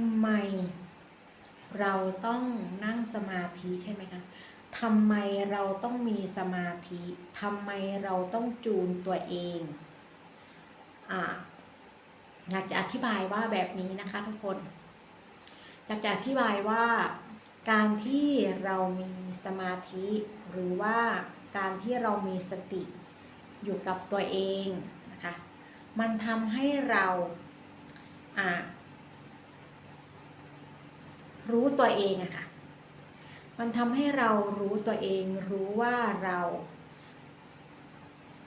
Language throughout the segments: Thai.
ำไม เราต้องนั่งสมาธิใช่ไหมคะทำไมเราต้องมีสมาธิทำไมเราต้องจูนตัวเองอ่าอยากจะอธิบายว่าแบบนี้นะคะทุกคน อยากจะอธิบายว่าการที่เรามีสมาธิ หรือว่าการที่เรามีสติอยู่กับตัวเองนะคะ มันทำให้เราอ่า รู้ตัวเองอะค่ะ มันทำให้เรารู้ตัวเอง รู้ว่าเรา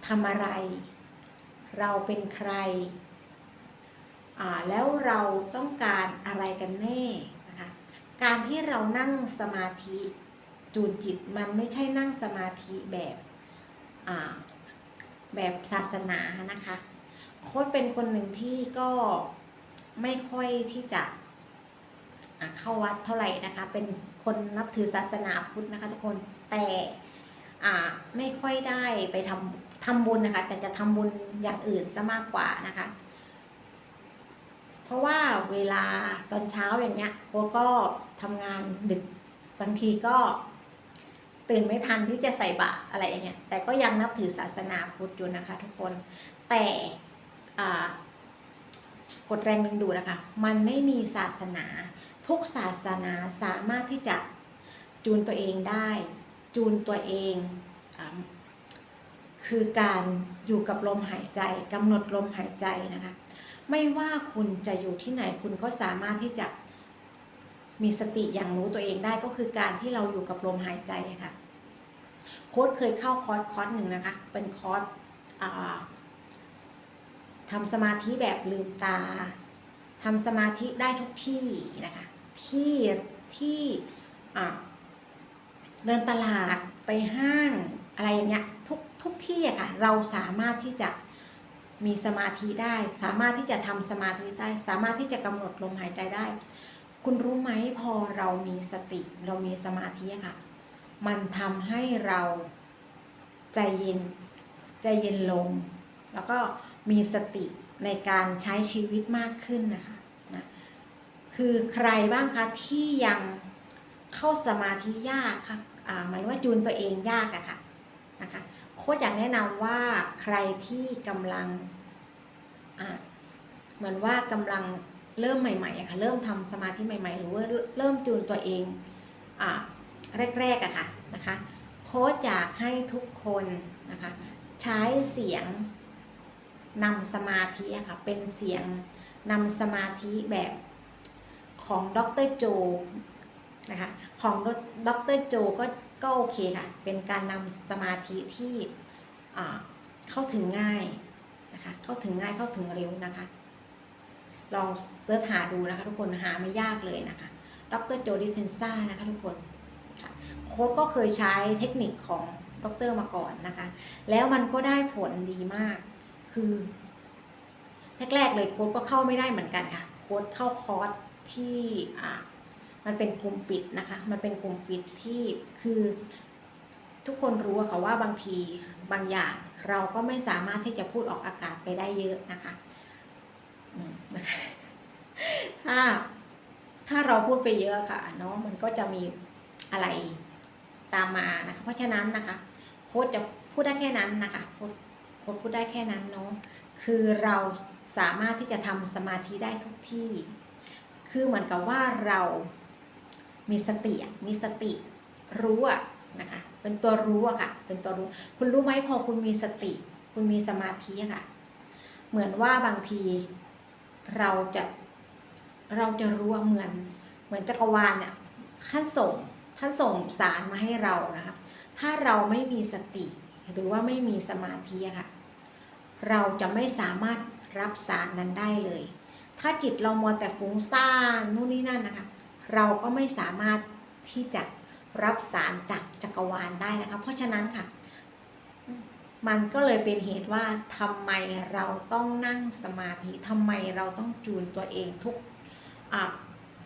ทำอะไร เราเป็นใครอ่าแล้วเราต้องการอะไรกันแน่นะคะ การที่เรานั่งสมาธิจูนจิตมันไม่ใช่นั่งสมาธิแบบอ่าแบบศาสนานะคะ โค้ดเป็นคนหนึ่งที่ก็ไม่ค่อยที่จะอะ เข้าวัดเท่าไหร่นะคะ เป็นคนนับถือศาสนาพุทธนะคะทุกคนแต่ไม่ค่อยได้ไปทำทำบุญนะคะ แต่จะทำบุญอย่างอื่นซะมากกว่านะคะ เพราะว่าเวลาตอนเช้าอย่างเงี้ยโค้ดก็ทำงานดึกบางทีก็ตื่นไม่ทันที่จะใส่บาตรอะไรอย่างเงี้ย แต่ก็ยังนับถือศาสนาพุทธอยู่นะคะ ทุกคน แต่กฎแรงดึงดูดนะคะ มันไม่มีศาสนา ทุกศาสนาสามารถที่จะจูนตัวเองได้ จูนตัวเองอคือการอยู่กับลมหายใจกำหนดลมหายใจนะคะ ไม่ว่าคุณจะอยู่ที่ไหนคุณก็สามารถที่จะมีสติอย่างรู้ตัวเองได้ก็คือการที่เราอยู่กับลมหายใจค่ะ โค้ดเคยเข้าคอร์สคอร์สหนึ่งนะคะ เป็นคอร์สทำสมาธิแบบลืมตาทำสมาธิได้ทุกที่นะคะ ที่ที่เดินตลาดไปห้างอะไรอย่างเงี้ยทุกทุกที่อะค่ะเราสามารถที่จะมีสมาธิได้ สามารถที่จะทำสมาธิได้ สามารถที่จะกำหนดลมหายใจได้ คุณรู้ไหมพอเรามีสติ เรามีสมาธิค่ะ มันทำให้เราใจเย็นใจเย็นลง แล้วก็มีสติในการใช้ชีวิตมากขึ้นนะคะ คือใครบ้างคะที่ยังเข้าสมาธิยากค่ะอ่าหมายว่าจูนตัวเองยากอะค่ะนะคะโค้ชอยากแนะนำว่าใครที่กำลังอ่าเหมือนว่ากำลังเริ่มใหม่ๆอะค่ะเริ่มทำสมาธิใหม่ ๆ หรือว่าเริ่มจูนตัวเองอ่าแรกๆอะค่ะนะคะโค้ชอยากให้ทุกคนนะคะใช้เสียงนำสมาธิอะค่ะเป็นเสียงนำสมาธิแบบ ของดรโจนะคะของดรโจก็ก็โอเคค่ะ เป็นการนำสมาธิที่เข้าถึงง่ายนะคะเข้าถึงง่ายเข้าถึงเร็วนะคะ ลองเสิร์ชหาดูนะคะทุกคนหาไม่ยากเลยนะคะดรโจดิเพนซ่านะคะทุกคนโค้ดก็เคยใช้เทคนิคของดรมาก่อนนะคะ แล้วมันก็ได้ผลดีมาก คือแรกๆเลยโค้ดก็เข้าไม่ได้เหมือนกันค่ะ โค้ดเข้าคอร์ส ที่มันเป็นกลุ่มปิดนะคะ มันเป็นกลุ่มปิดที่คือทุกคนรู้ค่ะว่าบางทีบางอย่างเราก็ไม่สามารถที่จะพูดออกอากาศไปได้เยอะนะคะอืมนะคะถ้าถ้าเราพูดไปเยอะค่ะเนาะมันก็จะมีอะไรตามมานะคะ เพราะฉะนั้นนะคะ โค้ดจะพูดได้แค่นั้นนะคะโค้ดโค้ดพูดได้แค่นั้นเนาะคือเราสามารถที่จะทำสมาธิได้ทุกที่ คือเหมือนกับว่าเรามีสติมีสติรู้อะนะคะเป็นตัวรู้อะค่ะ เป็นตัวรู้คุณรู้ไหมพอคุณมีสติ คุณมีสมาธิอะค่ะ เหมือนว่าบางทีเราจะเราจะรู้เหมือนเหมือนจักรวาลเนี่ยท่านส่งท่านส่งสารมาให้เรานะคะถ้าเราไม่มีสติหรือว่าไม่มีสมาธิอะค่ะ เราจะไม่สามารถรับสารนั้นได้เลย ถ้าจิตเรามัวแต่ฟุ้งซ่านนู่นนี่นั่นนะคะ เราก็ไม่สามารถที่จะรับสารจากจักรวาลได้นะคะ เพราะฉะนั้นค่ะ มันก็เลยเป็นเหตุว่าทำไมเราต้องนั่งสมาธิทำไมเราต้องจูนตัวเองทุกอ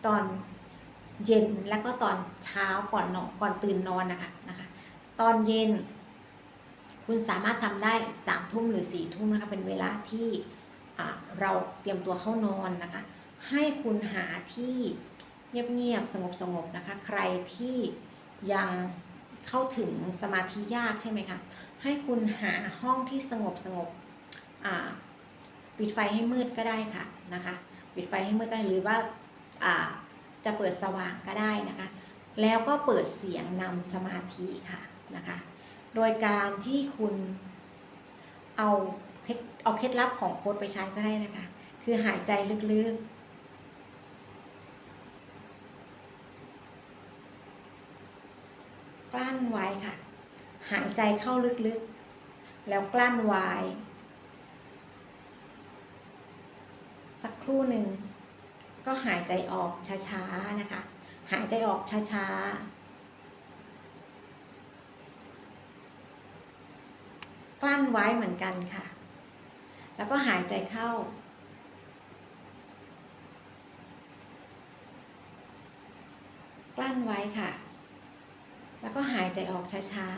ตอนเย็นแล้วก็ตอนเช้าก่อนนอนก่อนตื่นนอนนะคะนะคะ ตอนเย็น คุณสามารถทำได้สามทุ่มหรือสี่ทุ่มนะคะเป็นเวลาที่ เราเตรียมตัวเข้านอนนะคะ ให้คุณหาที่เงียบๆสงบๆนะคะ ใครที่ยังเข้าถึงสมาธิยากใช่ไหมคะให้คุณหาห้องที่สงบสงบปิดไฟให้มืดก็ได้ค่ะนะคะ ปิดไฟให้มืดก็ได้หรือว่าอ่าจะเปิดสว่างก็ได้นะคะ แล้วก็เปิดเสียงนำสมาธิค่ะนะคะ โดยการที่คุณเอา เอาเคล็ดลับของโค้ดไปใช้ก็ได้นะคะ คือหายใจลึกๆ กลั้นไว้ค่ะ หายใจเข้าลึกๆ แล้วกลั้นไว้ สักครู่หนึ่ง ก็หายใจออกช้าๆ นะคะ หายใจออกช้าๆกลั้นไว้เหมือนกันค่ะ แล้วก็หายใจเข้า กลั้นไว้ค่ะ แล้วก็หายใจออกช้า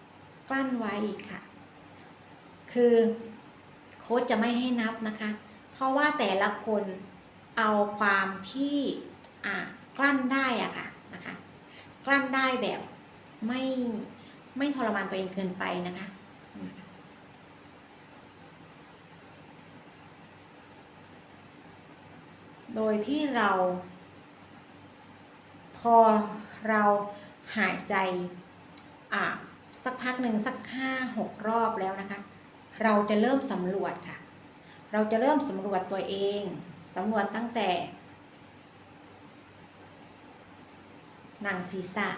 ๆ กลั้นไว้อีกค่ะ คือโค้ชจะไม่ให้นับนะคะ เพราะว่าแต่ละคนเอาความที่อะกลั้นได้อะค่ะนะคะ กลั้นได้แบบไม่ ไม่ทรมานตัวเองเกินไปนะคะโดยที่เรา พอเราหายใจอะสักพักหนึ่งสักห้าหกรอบแล้วนะคะ เราจะเริ่มสำรวจค่ะ เราจะเริ่มสำรวจตัวเองสำรวจตั้งแต่ หนังศีรษะ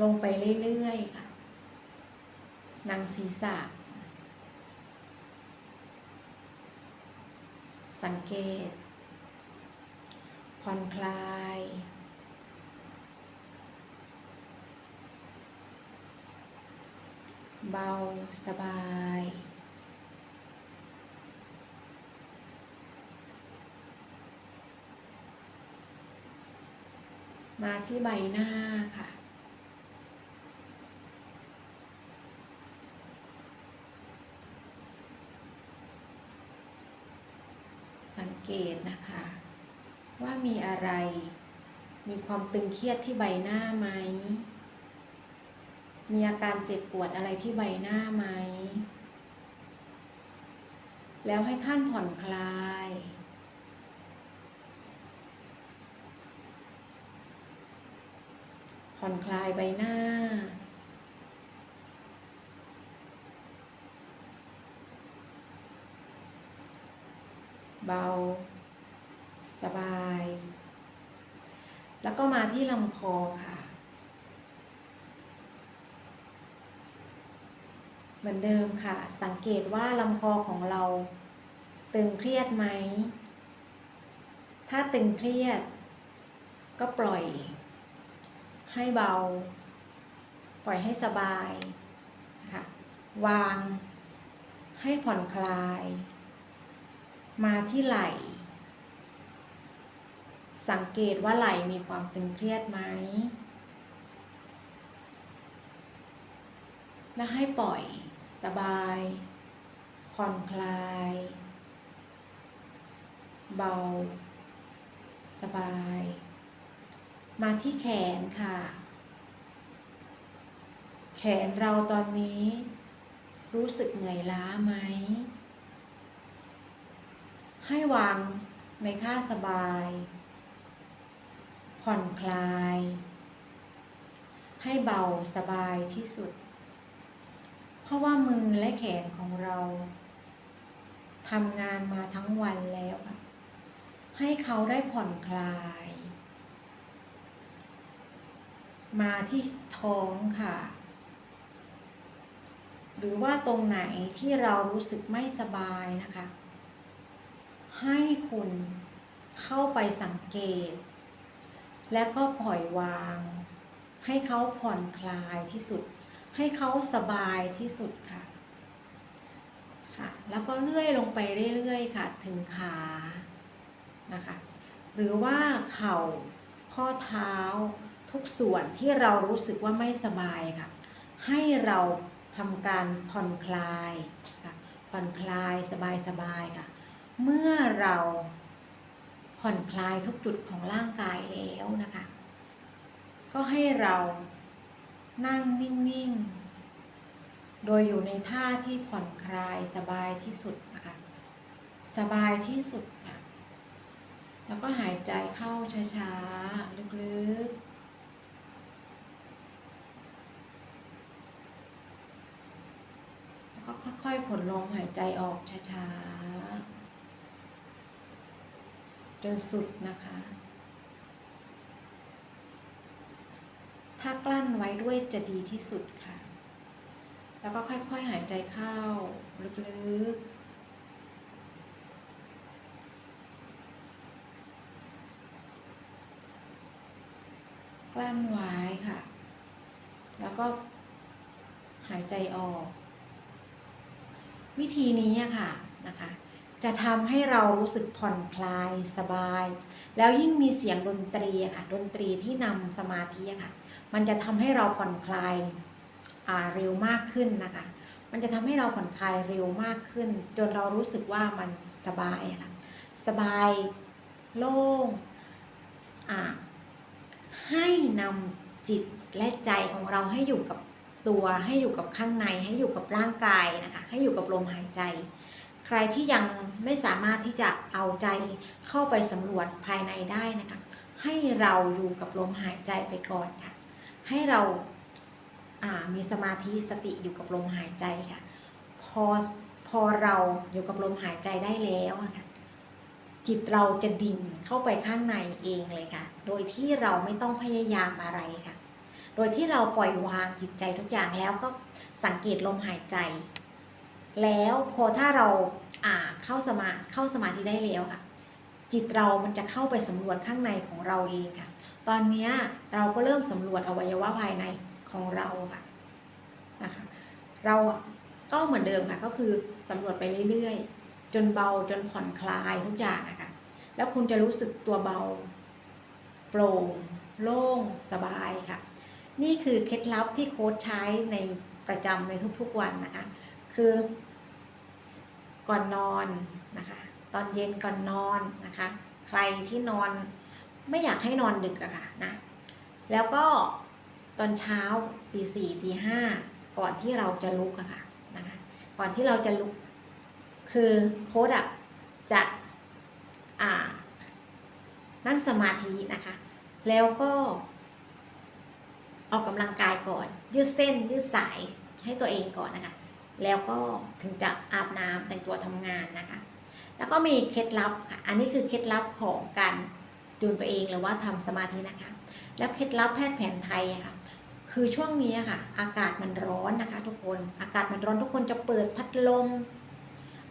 ลงไปเรื่อยๆค่ะ หนังศีรษะ สังเกต ผ่อนคลาย เบาสบายมาที่ใบหน้าค่ะ เกตนะคะ ว่ามีอะไร มีความตึงเครียดที่ใบหน้าไหม มีอาการเจ็บปวดอะไรที่ใบหน้าไหม แล้วให้ท่านผ่อนคลายผ่อนคลายใบหน้า เบา สบาย แล้วก็มาที่ลำคอค่ะ เหมือนเดิมค่ะ สังเกตว่าลำคอของเรา ตึงเครียดไหม ถ้าตึงเครียด ก็ปล่อย ให้เบา ปล่อยให้สบายค่ะวางให้ผ่อนคลาย มาที่ไหล่สังเกตว่าไหล่มีความตึงเครียดไหม และให้ปล่อยสบาย ผ่อนคลาย เบา สบาย มาที่แขนค่ะ แขนเราตอนนี้ รู้สึกเหนื่อยล้าไหม ให้วางในท่าสบาย ผ่อนคลาย ให้เบาสบายที่สุด เพราะว่ามือและแขนของเราทำงานมาทั้งวันแล้วค่ะให้เขาได้ผ่อนคลาย มาที่ท้องค่ะ หรือว่าตรงไหนที่เรารู้สึกไม่สบายนะคะ ให้คุณเข้าไปสังเกต และก็ปล่อยวาง ให้เขาผ่อนคลายที่สุด ให้เขาสบายที่สุดค่ะค่ะ แล้วก็เลื่อยลงไปเรื่อยๆ ค่ะ ถึงขานะคะ หรือว่าเข่าข้อเท้าทุกส่วนที่เรารู้สึกว่าไม่สบายค่ะ ให้เราทำการผ่อนคลายค่ะผ่อนคลายสบายๆค่ะ เมื่อเราผ่อนคลายทุกจุดของร่างกายแล้วนะคะ ก็ให้เรานั่งนิ่ง ๆ โดยอยู่ในท่าที่ผ่อนคลายสบายที่สุดนะคะ สบายที่สุดค่ะ แล้วก็หายใจเข้าช้า ๆ ลึกๆแล้วก็ค่อยๆผลลมหายใจออกช้าๆ นสุดนะคะ ถ้ากลั้นไว้ด้วยจะดีที่สุดค่ะ แล้วก็ค่อยๆหายใจเข้า ลึกๆกลั้นไว้ค่ะ แล้วก็หายใจออก วิธีนี้ค่ะนะคะ จะทำให้เรารู้สึกผ่อนคลายสบาย แล้วยิ่งมีเสียงดนตรีอะค่ะดนตรีที่นำสมาธิอะค่ะ มันจะทำให้เราผ่อนคลายเร็วมากขึ้นนะคะ มันจะทำให้เราผ่อนคลายเร็วมากขึ้น จนเรารู้สึกว่ามันสบายอะค่ะสบายโล่งให้นำจิตและใจของเราให้อยู่กับตัวให้อยู่กับข้างในให้อยู่กับร่างกายนะคะ ให้อยู่กับลมหายใจ ใครที่ยังไม่สามารถที่จะเอาใจเข้าไปสำรวจภายในได้นะคะ ให้เราอยู่กับลมหายใจไปก่อนค่ะ ให้เราอ่ามีสมาธิสติอยู่กับลมหายใจค่ะ พอพอเราอยู่กับลมหายใจได้แล้วนะคะจิตเราจะดิ่งเข้าไปข้างในเองเลยค่ะ โดยที่เราไม่ต้องพยายามอะไรค่ะ โดยที่เราปล่อยวางจิตใจทุกอย่างแล้วก็สังเกตลมหายใจ แล้วพอถ้าเราอ่าเข้าสมาเข้าสมาธิได้แล้วค่ะ จิตเรามันจะเข้าไปสำรวจข้างในของเราเองค่ะ ตอนนี้เราก็เริ่มสำรวจอวัยวะภายในของเราค่ะนะคะเราก็เหมือนเดิมค่ะก็คือสำรวจไปเรื่อยๆ จนเบาจนผ่อนคลายทุกอย่างอะค่ะแล้วคุณจะรู้สึกตัวเบา โปร่ง โล่ง สบายค่ะ นี่คือเคล็ดลับที่โค้ชใช้ในประจำในทุกๆวันนะคะ คือก่อนนอนนะคะ ตอนเย็นก่อนนอนนะคะ ใครที่นอนไม่อยากให้นอนดึกอะค่ะนะแล้วก็ตอนเช้าตีสี่ตีห้าก่อนที่เราจะลุกอะค่ะนะคะก่อนที่เราจะลุก คือโค้ดอะจะอ่านั่งสมาธินะคะ แล้วก็ออกกำลังกายก่อน ยืดเส้นยืดสายให้ตัวเองก่อนนะคะ แล้วก็ถึงจะอาบน้ำแต่งตัวทำงานนะคะ แล้วก็มีเคล็ดลับค่ะ อันนี้คือเคล็ดลับของการจูนตัวเองหรือว่าทำสมาธินะคะ แล้วเคล็ดลับแพทย์แผนไทยค่ะ คือช่วงนี้ค่ะ อากาศมันร้อนนะคะ ทุกคน อากาศมันร้อนทุกคนจะเปิดพัดลม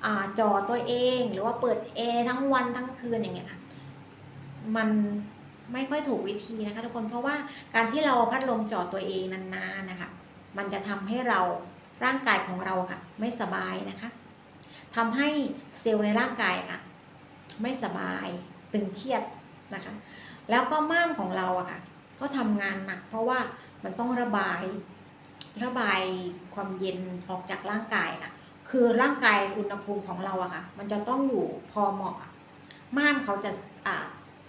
อ่าจอตัวเองหรือว่าเปิดแอร์ทั้งวันทั้งคืนอย่างเงี้ยมันไม่ค่อยถูกวิธีนะคะทุกคนเพราะว่าการที่เราเอาพัดลมจ่อตัวเองนานๆนะคะ มันจะทำให้เรา ร่างกายของเราค่ะ ไม่สบายนะคะทำให้เซลล์ในร่างกายค่ะ ไม่สบายตึงเครียดนะคะ แล้วก็ม่ามของเราอะค่ะ ก็ทำงานหนัก เพราะว่ามันต้องระบายระบายความเย็นออกจากร่างกายค่ะ คือร่างกายอุณหภูมิของเราอะค่ะ มันจะต้องอยู่พอเหมาะม่านเขาจะ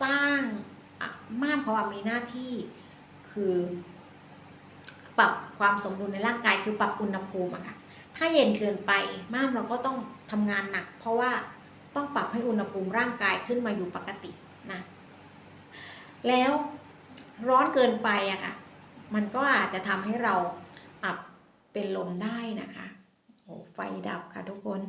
สร้างม่านเขาอะมีหน้าที่คือ ปรับความสมดุลในร่างกายคือปรับอุณหภูมิอะค่ะถ้าเย็นเกินไปม่านเราก็ต้องทำงานหนัก เพราะว่าต้องปรับให้อุณหภูมิร่างกายขึ้นมาอยู่ปกตินะแล้วร้อนเกินไปอะค่ะมันก็อาจจะทำให้เราอับเป็นลมได้นะคะโอ้ไฟดับค่ะทุกคน